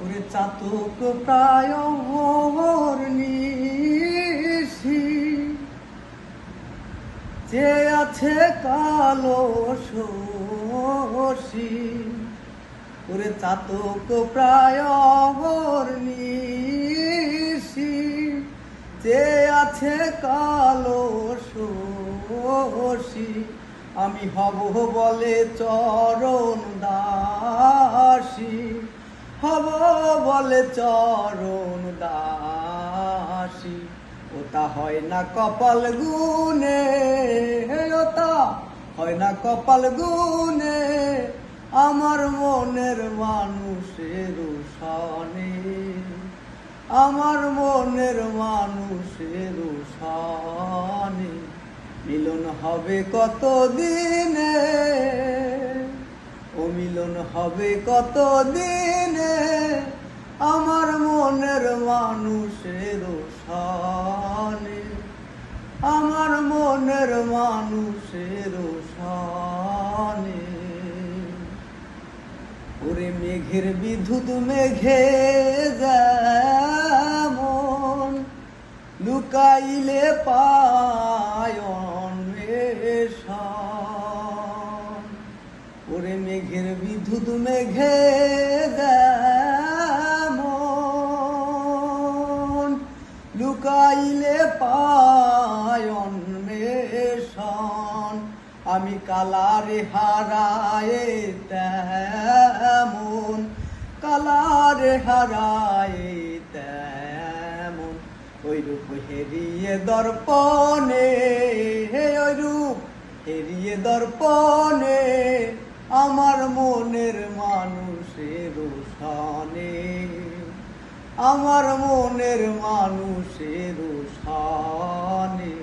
ওরে চাতক প্রায় যে আছে কালো শশী। ওরে চাতক প্রায় যে আছে কালো শশী। আমি হব বলে চরণ দাসী। হব বলে চরণ দাসী। ওটা হয় না কপাল গুনে ওটা হয় না কপাল গুনে আমার মনের মানুষের সনে আমার মনের মানুষের সনে মিলন হবে কত দিনে ও মিলন হবে কত দিনে আমার মনের মানুষের সনে আমার মনের মানুষের সনে ওরে মেঘের বিদ্যুৎ মেঘে যেমন লুকাইলে পায়ন মেঘে যেমন লুকাইলে পায়ন মেশন। আমি কালারে হারায়ে তেমন, কালারে হারায়ে তেমন। ওই রূপ হেরিয়ে দর্পণে হে ওই রূপ হেরিয়ে দর্পণে আমার মনের মানুষের সনে আমার মনের মানুষের সনে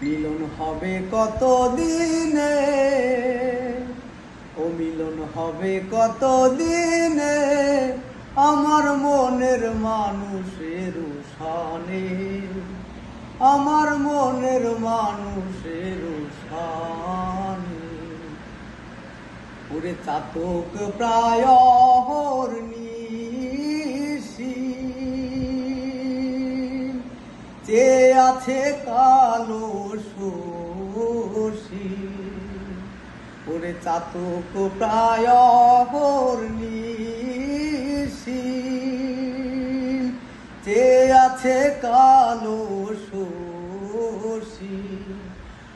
মিলন হবে কত দিনে ও মিলন হবে কত দিনে আমার মনের মানুষের সনে আমার মনের মানুষের সনে ওরে চাতক প্রায় যে আছে কালো শশী। ওরে চাতক প্রায় যে আছে কালো শশী।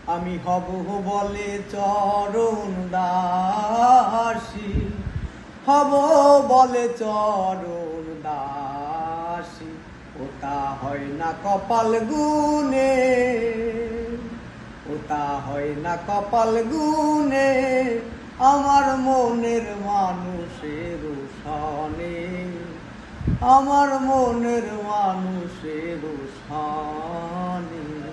আমি হব বলে চরণ দাসী। হব বলে চরণ দাসী। ওটা হয় না কপাল গুনে ওটা হয় না কপাল গুনে আমার মনের মানুষের সনে আমার মনের মানুষের সনে